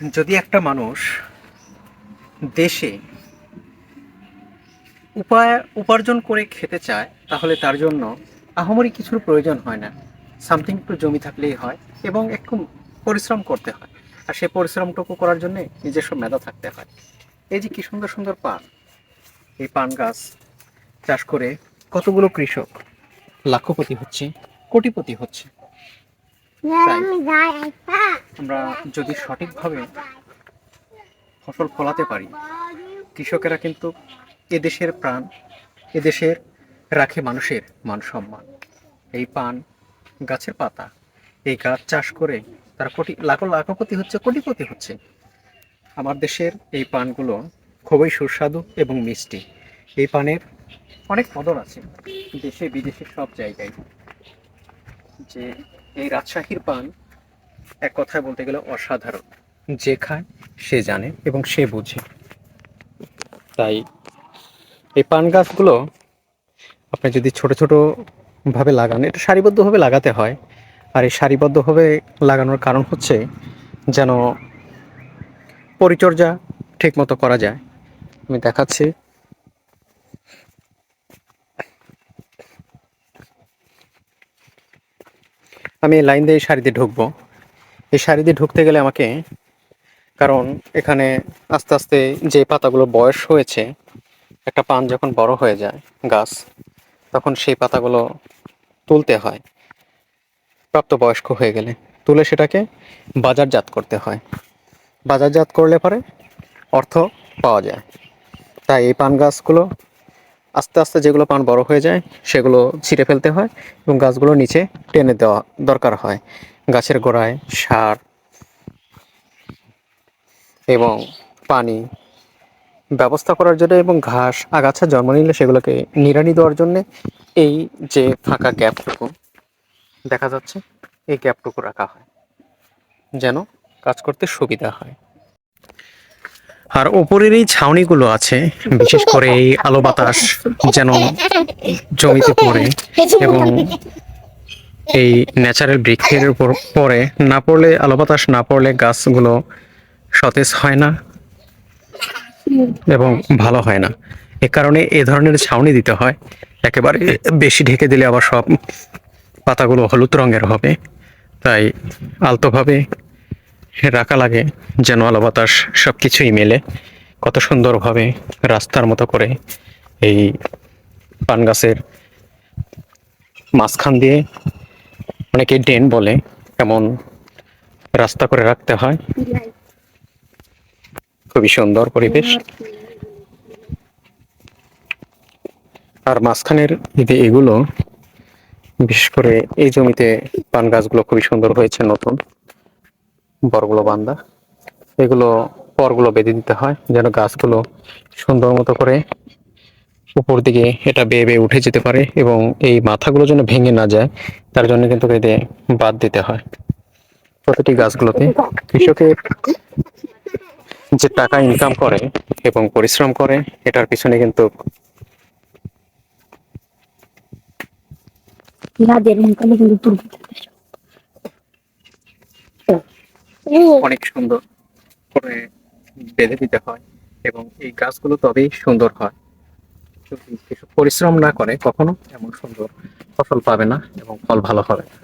যদি একটা মানুষ দেশে উপায়, উপার্জন করে খেতে চায়, তাহলে তার জন্য আহামরি কিছুর প্রয়োজন হয় না। সামথিং একটু জমি থাকলেই হয় এবং একটু পরিশ্রম করতে হয়। আর সেই পরিশ্রমটুকু করার জন্য নিজস্ব মেধা থাকতে হয়। এই যে কি সুন্দর সুন্দর পান। এই পান গাছ চাষ করে কতগুলো কৃষক? লাখপতি হচ্ছে, কোটিপতি হচ্ছে। আমরা যদি সঠিকভাবে ফসল ফলাতে পারি কৃষকেরা কিন্তু এদেশের প্রাণ এদেশের রাখে মানুষের মান সম্মান। এই পান গাছের পাতা এই গাছ চাষ করে তারা কোটি লাখ লাখপতি হচ্ছে কোটিপতি হচ্ছে। আমার দেশের এই পানগুলো খুবই সুস্বাদু এবং মিষ্টি। এই পানের অনেক কদর আছে দেশে বিদেশে সব জায়গায়। যে এই রাজশাহীর পান এক কথায় বলতে গেলে অসাধারণ। যে খায়, সে জানে এবং সে বুঝে। তাই এই পান গাছগুলো আপনি যদি ছোট ছোট ভাবে লাগান, এটা সারিবদ্ধভাবে লাগাতে হয়। আর এই সারিবদ্ধভাবে লাগানোর কারণ হচ্ছে যেন পরিচর্যা ঠিকমতো করা যায়। আমি দেখাচ্ছি। আমি লাইন দিয়ে এই শাড়িতে ঢুকবো। এই শাড়ি দিয়ে ঢুকতে গেলে আমাকে, কারণ এখানে আস্তে আস্তে যে পাতাগুলো বয়স হয়েছে, একটা পান যখন বড় হয়ে যায়, গাছ, তখন সেই পাতাগুলো তুলতে হয়, প্রাপ্তবয়স্ক হয়ে গেলে। তুলে সেটাকে বাজারজাত করতে হয়। বাজারজাত করলে পরে অর্থ পাওয়া যায়। তাই এই পান গাছগুলো আস্তে আস্তে যেগুলো পান বড় হয়ে যায়, সেগুলো ছিঁড়ে ফেলতে হয় এবং গাছগুলো নিচে টেনে দেওয়া দরকার হয়। গাছের গোড়ায় সার এবং পানি ব্যবস্থা করার জন্য এবং ঘাস, আগাছা জন্ম নিলে সেগুলোকে নিড়ানি দেওয়ার জন্য এই যে ফাঁকা গ্যাপটুকু দেখা যাচ্ছে, এই গ্যাপটুকু রাখা হয় যেন কাজ করতে সুবিধা হয়। আর ওপরের এই ছাউনিগুলো আছে, বিশেষ করে এই আলো বাতাস যেন জমিতে পড়ে এবং এই ন্যাচারাল বৃক্ষের উপর পড়ে। না পড়লে, আলো বাতাস না পড়লে গাছগুলো সতেজ হয় না এবং ভালো হয় না। এ কারণে এ ধরনের ছাউনি দিতে হয়। একেবারে বেশি ঢেকে দিলে আবার সব পাতাগুলো হলুদ রঙের হবে, তাই আলতোভাবে রাখা লাগে, যেন আলো বাতাস সব কিছুই মেলে। কত সুন্দরভাবে রাস্তার মতো করে এই পান গাছের মাঝখান দিয়ে অনেকে ডেন বলে, এমন রাস্তা করে রাখতে হয়। খুবই সুন্দর পরিবেশ। আর মাঝখানের এই যে এগুলো, বিশেষ করে এই জমিতে পান গাছগুলো খুবই সুন্দর হয়েছে নতুন। বড়গুলো বান্দা। এগুলো পরগুলো বেঁধে দিতে হয়, যেন গাছগুলো সুন্দর মতো করে উপর দিকে এটা বেয়ে বেয়ে উঠে যেতে পারে এবং এই মাথাগুলো যেন ভেঙে না যায়, তার জন্য কিন্তু এতে বাদ দিতে হয়। প্রতিটি গাছগুলোতে কৃষকের যে টাকা ইনকাম করে এবং পরিশ্রম করে, এটার পিছনে কিন্তু Nadia nunca le dio turbo. অনেক সুন্দর করে বেঁধে দিতে হয় এবং এই গাছগুলো তবেই সুন্দর হয় যদি কিছু পরিশ্রম না করে, কখনো এমন সুন্দর ফসল পাবে না এবং ফল ভালো হবে না।